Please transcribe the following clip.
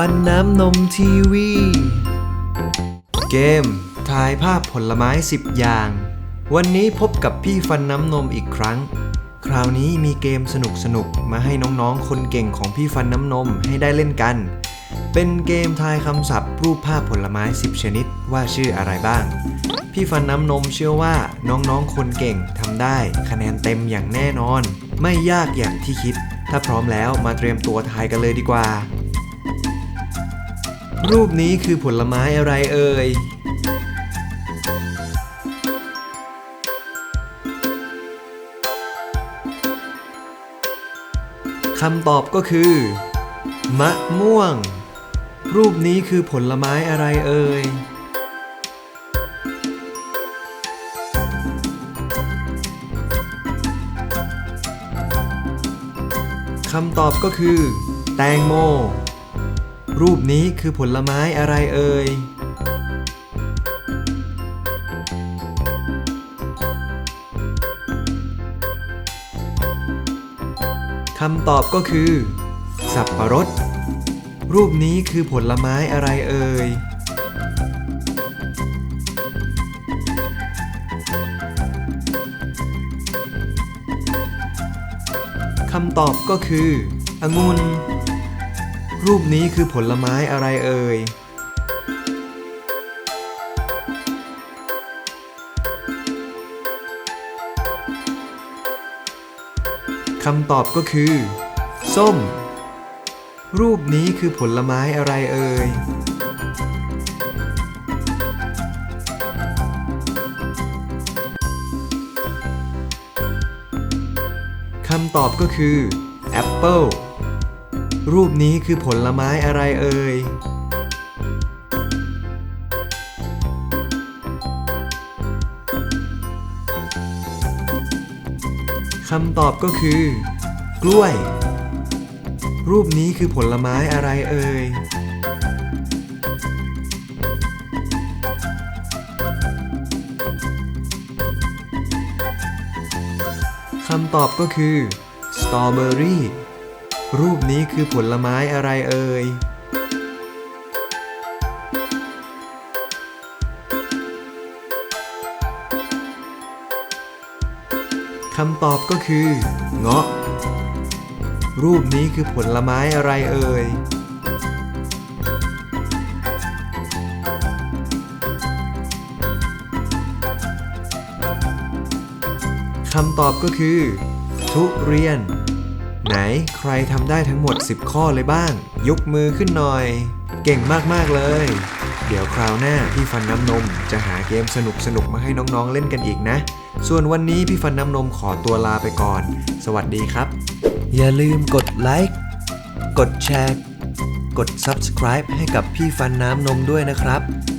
ฟันน้ำนมทีวี เกม ทายภาพผลไม้ 10 อย่าง วันนี้พบกับพี่ฟันน้ำนมอีกครั้ง คราวนี้มีเกมสนุกๆมาให้น้องๆ คนเก่งของพี่ฟันน้ำนมให้ได้เล่นกัน เป็นเกมทายคำศัพท์รูปภาพผลไม้ 10 ชนิดว่าชื่ออะไรบ้าง พี่ฟันน้ำนมเชื่อว่าน้องๆ คนเก่งทำได้คะแนนเต็มอย่างแน่นอน ไม่ยากอย่างที่คิด ถ้าพร้อมแล้วมาเตรียมตัวทายกันเลยดีกว่า รูปนี้คือผลไม้อะไรเอ่ย คำตอบก็คือ มะม่วง รูปนี้คือผลไม้อะไรเอ่ย คำตอบก็คือ แตงโม รูปนี้คือผลไม้อะไรเอ่ย คำตอบก็คือ สับปะรด รูปนี้คือผลไม้อะไรเอ่ย คำตอบก็คือ องุ่น รูปนี้คือผลไม้อะไรเอ่ย คำตอบก็คือ ส้ม รูปนี้คือผลไม้อะไรเอ่ยคำตอบก็คือแอปเปิล รูปนี้คือผลไม้อะไรเอ่ย คำตอบก็คือ กล้วย รูปนี้คือผลไม้อะไรเอ่ย คำตอบก็คือ สตรอเบอรี่ รูปนี้คือผลไม้อะไรเอ่ย คำตอบก็คือ เงาะ รูปนี้คือผลไม้อะไรเอ่ย คำตอบก็คือ ทุเรียน ไหนใครทำได้ทั้งหมด 10 ข้อเลยบ้าง ยกมือขึ้นหน่อย เก่งมากๆเลย เดี๋ยวคราวหน้าพี่ฟันน้ำนมจะหาเกมสนุกๆมาให้น้องๆเล่นกันอีกนะ ส่วนวันนี้พี่ฟันน้ำนมขอตัวลาไปก่อน สวัสดีครับ อย่าลืมกดไลค์กดแชร์กด Subscribe ให้กับพี่ฟันน้ำนมด้วยนะครับ